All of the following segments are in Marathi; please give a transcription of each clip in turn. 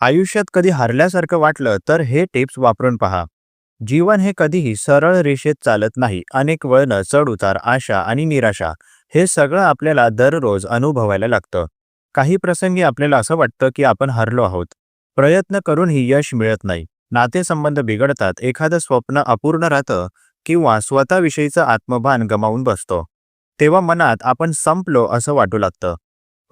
आयुष्यात कधी हरल्यासारखं वाटलं तर हे टिप्स वापरून पहा. जीवन हे कधीही सरळ रेषेत चालत नाही. अनेक वळणं चढउतार आशा आणि निराशा हे सगळं आपल्याला दररोज अनुभवायला लागतं. काही प्रसंगी आपल्याला असं वाटतं की आपण हरलो आहोत. प्रयत्न करूनही यश मिळत नाही. नातेसंबंध बिघडतात. एखादं स्वप्न अपूर्ण राहतं किंवा स्वतःविषयीचं आत्मभान गमावून बसतो. तेव्हा मनात आपण संपलो असं वाटू लागतं.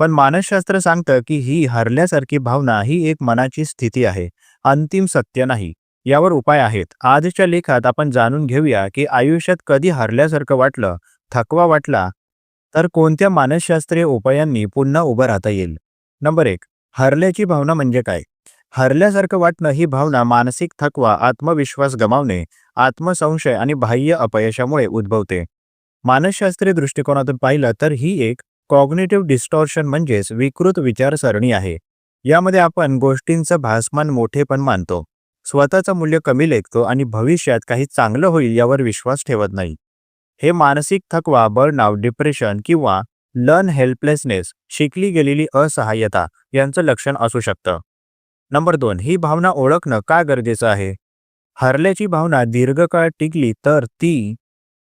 पण मानसशास्त्र सांगतं की ही हरल्यासारखी भावना ही एक मनाची स्थिती आहे. अंतिम सत्य नाही. यावर उपाय आहेत. आजच्या लेखात आपण जाणून घेऊया की आयुष्यात कधी हरल्यासारखं वाटलं थकवा वाटला तर कोणत्या मानसशास्त्रीय उपायांनी पुन्हा उभं राहता येईल? नंबर एक हरल्याची भावना म्हणजे काय? हरल्यासारखं वाटणं ही भावना मानसिक थकवा आत्मविश्वास गमावणे आत्मसंशय आणि बाह्य अपयशामुळे उद्भवते. मानसशास्त्रीय दृष्टिकोनातून पाहिलं तर ही एक कॉग्नेटिव्ह डिस्टॉर्शन म्हणजेच विकृत विचारसरणी आहे. यामध्ये आपण गोष्टींचं भासमान मोठेपण मानतो. स्वतःचं मूल्य कमी लेखतो आणि भविष्यात काही चांगलं होईल यावर विश्वास ठेवत नाही. हे मानसिक थकवा बर्नआउट डिप्रेशन किंवा लर्न हेल्पलेसनेस शिकली गेलेली असहाय्यता यांचं लक्षण असू शकतं. नंबर दोन ही भावना ओळखणं का गरजेचं आहे? हरल्याची भावना दीर्घकाळ टिकली तर ती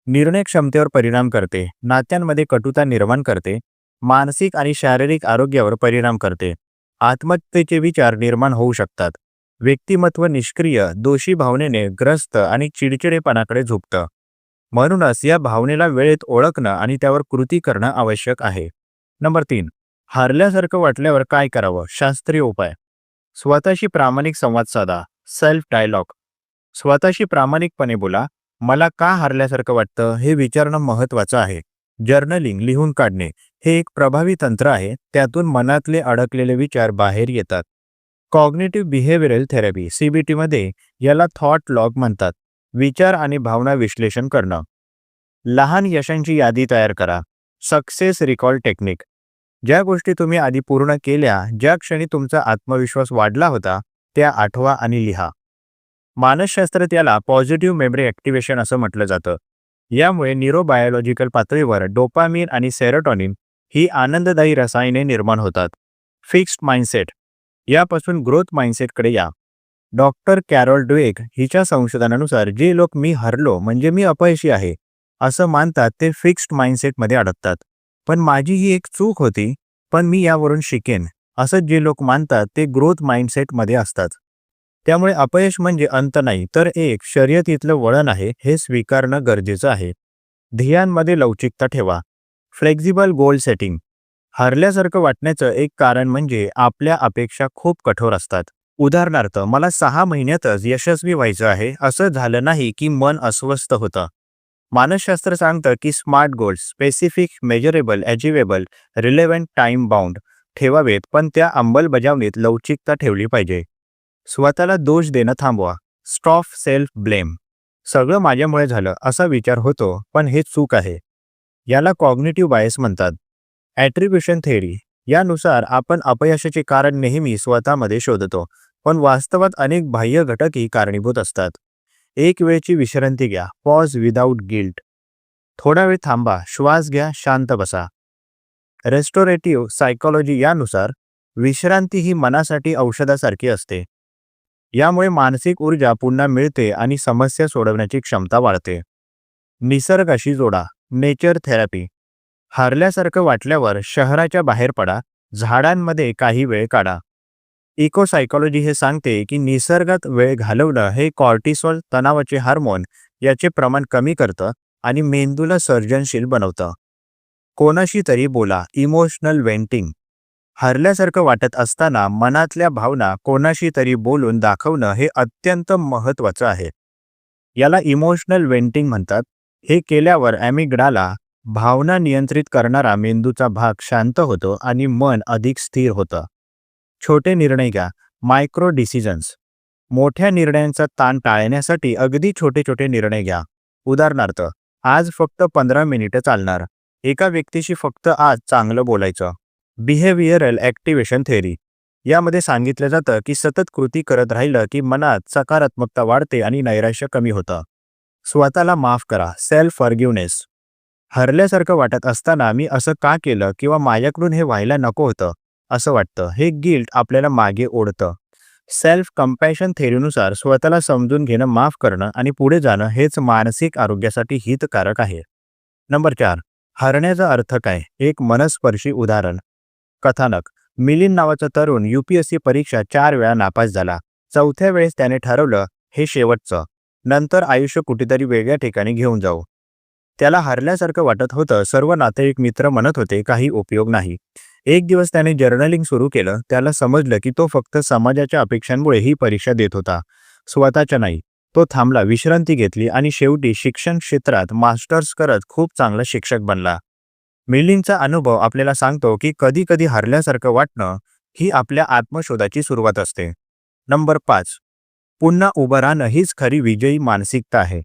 निर्णय क्षमतेवर परिणाम करते. नात्यांमध्ये कटुता निर्माण करते. मानसिक आणि शारीरिक आरोग्यावर परिणाम करते. आत्महत्येचे विचार निर्माण होऊ शकतात. व्यक्तिमत्व निष्क्रिय दोषी भावनेने ग्रस्त आणि चिडचिडेपणाकडे झुकतं. म्हणूनच या भावनेला वेळेत ओळखणं आणि त्यावर कृती करणं आवश्यक आहे. नंबर तीन. हारल्यासारखं वाटल्यावर काय करावं? शास्त्रीय उपाय. स्वतःशी प्रामाणिक संवाद साधा. Self dialogue. स्वतःशी प्रामाणिकपणे बोला. मला का हारल्यासारखं वाटतं? हे विचारणं महत्त्वाचं आहे. जर्नलिंग लिहून काढणे. हे एक प्रभावी तंत्र आहे त्यातून मनातले अडकलेले विचार बाहेर येतात. कॉग्नेटिव्ह बिहेवियरल थेरपी सीबीटीमध्ये याला थॉट लॉग म्हणतात. विचार आणि भावना विश्लेषण करणं. लहान यशांची यादी तयार करा. Success recall technique. ज्या गोष्टी तुम्ही आधी पूर्ण केल्या ज्या क्षणी तुमचा आत्मविश्वास वाढला होता त्या आठवा आणि लिहा. मानसशास्त्रात याला पॉझिटिव्ह मेमरी ॲक्टिव्हेशन असं म्हटलं जातं. यामुळे न्यूरोबायोलॉजिकल पातळीवर डोपामिन आणि सेरोटॉनिन ही आनंददायी रसायने निर्माण होतात. फिक्स्ड माइंडसेट यापासून ग्रोथ माइंडसेटकडे या. डॉक्टर कॅरोल ड्वेक हिच्या संशोधनानुसार जे लोक मी हरलो म्हणजे मी अपयशी आहे असं मानतात ते फिक्स्ड माइंडसेटमध्ये अडकतात. पण माझी ही एक चूक होती पण मी यावरून शिकेन असं जे लोक मानतात ते ग्रोथ माइंडसेटमध्ये असतात. त्यामुळे अपयश म्हणजे अंत नाही तर एक शर्यतीतलं वळण आहे हे स्वीकारणं गरजेचं आहे. ध्येयांमध्ये लवचिकता ठेवा. Flexible goal setting. हरल्यासारखं वाटण्याचं एक कारण म्हणजे आपल्या अपेक्षा खूप कठोर असतात. उदाहरणार्थ मला सहा महिन्यातच यशस्वी व्हायचं आहे असं झालं नाही की मन अस्वस्थ होतं. मानसशास्त्र सांगतं की SMART goals specific measurable achievable relevant time bound ठेवावेत पण त्या अंमलबजावणीत लवचिकता ठेवली पाहिजे. स्वतःला दोष देणं थांबवा. Stop self blame. सगळं माझ्यामुळे झालं असा विचार होतो पण हे चूक आहे. याला कॉग्नेटिव्ह बायस म्हणतात. ॲट्रिब्युशन थेअरी यानुसार आपण अपयशाचे कारण नेहमी स्वतःमध्ये शोधतो पण वास्तवात अनेक बाह्य घटकही कारणीभूत असतात. एक वेळची विश्रांती घ्या पॉज विदाऊट गिल्ट थोडा वेळ थांबा श्वास घ्या शांत बसा. रेस्टोरेटिव्ह सायकोलॉजी यानुसार विश्रांती ही मनासाठी औषधासारखी असते. यामुळे मानसिक ऊर्जा पुन्हा मिळते आणि समस्या सोडवण्याची क्षमता वाढते. निसर्गाशी जोडा. Nature therapy. हरल्यासारखं वाटल्यावर शहराच्या बाहेर पडा झाडांमध्ये काही वेळ काढा. इकोसायकॉलॉजी हे सांगते की निसर्गात वेळ घालवणं हे कॉर्टिसॉल तणावाचे हार्मोन याचे प्रमाण कमी करतं आणि मेंदूला सर्जनशील बनवतं. कोणाशी तरी बोला इमोशनल वेंटिंग. हरल्यासारखं वाटत असताना मनातल्या भावना कोणाशी तरी बोलून दाखवणं हे अत्यंत महत्त्वाचं आहे. याला इमोशनल वेंटिंग म्हणतात. हे केल्यावर ॲमिग्डाला भावना नियंत्रित करणारा मेंदूचा भाग शांत होतो आणि मन अधिक स्थिर होतं. छोटे निर्णय घ्या. मायक्रो डिसिजन्स मोठ्या निर्णयांचा ताण टाळण्यासाठी अगदी छोटे छोटे निर्णय घ्या. उदाहरणार्थ आज फक्त पंधरा मिनिटं चालणार. एका व्यक्तीशी फक्त आज चांगलं बोलायचं. बिहेवियरल ॲक्टिवेशन थेअरी यामध्ये सांगितलं जातं की सतत कृती करत राहिलं की मनात सकारात्मकता वाढते आणि नैराश्य कमी होतं. स्वतःला माफ करा. सेल्फ फॉरगिवनेस हरल्यासारखं वाटत असताना मी असं का केलं किंवा माझ्याकडून हे व्हायला नको होतं असं वाटतं. हे गिल्ट आपल्याला मागे ओढतं. सेल्फ कंपॅशन थेरीनुसार स्वतःला समजून घेणं माफ करणं आणि पुढे जाणं हेच मानसिक आरोग्यासाठी हितकारक आहे. नंबर चार. हरण्याचा अर्थ काय? एक मनस्पर्शी उदाहरण. कथानक. मिलिंद नावाचा तरुण यूपीएससी परीक्षा चार वेळा नापास झाला. चौथ्या वेळेस त्याने ठरवलं हे शेवटचं. नंतर आयुष्य कुठेतरी वेगळ्या ठिकाणी घेऊन जाऊ. त्याला हरल्यासारखं वाटत होतं सर्व नातेवाईक मित्र म्हणत होते काही उपयोग नाही. एक दिवस त्याने जर्नलिंग सुरू केलं त्याला समजलं की तो फक्त समाजाच्या अपेक्षांमुळे ही परीक्षा देत होता. स्वतःच्या नाही तो थांबला विश्रांती घेतली आणि शेवटी शिक्षण क्षेत्रात मास्टर्स करत खूप चांगला शिक्षक बनला. मिलिंगचा अनुभव आपल्याला सांगतो की कधी कधी हरल्यासारखं वाटणं ही आपल्या आत्मशोधाची सुरुवात असते. नंबर पाच. पुन्हा उभं राहणं हीच खरी विजयी मानसिकता आहे.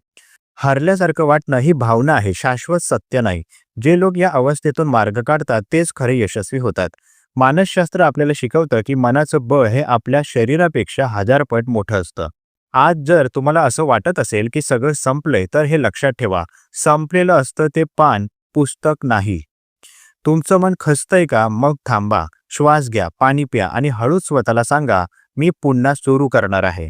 हरल्यासारखं वाटणं ही भावना आहे शाश्वत सत्य नाही. जे लोक या अवस्थेतून मार्ग काढतात तेच खरे यशस्वी होतात. मानसशास्त्र आपल्याला शिकवतं की मनाचं बळ हे आपल्या शरीरापेक्षा हजारपट मोठं असतं. आज जर तुम्हाला असं वाटत असेल की सगळं संपलंय तर हे लक्षात ठेवा. संपलेलं असतं ते पान पुस्तक नाही. तुमचं मन खचतंय का? मग थांबा. श्वास घ्या पाणी प्या आणि हळूच स्वतःला सांगा मी पुन्हा सुरू करणार आहे.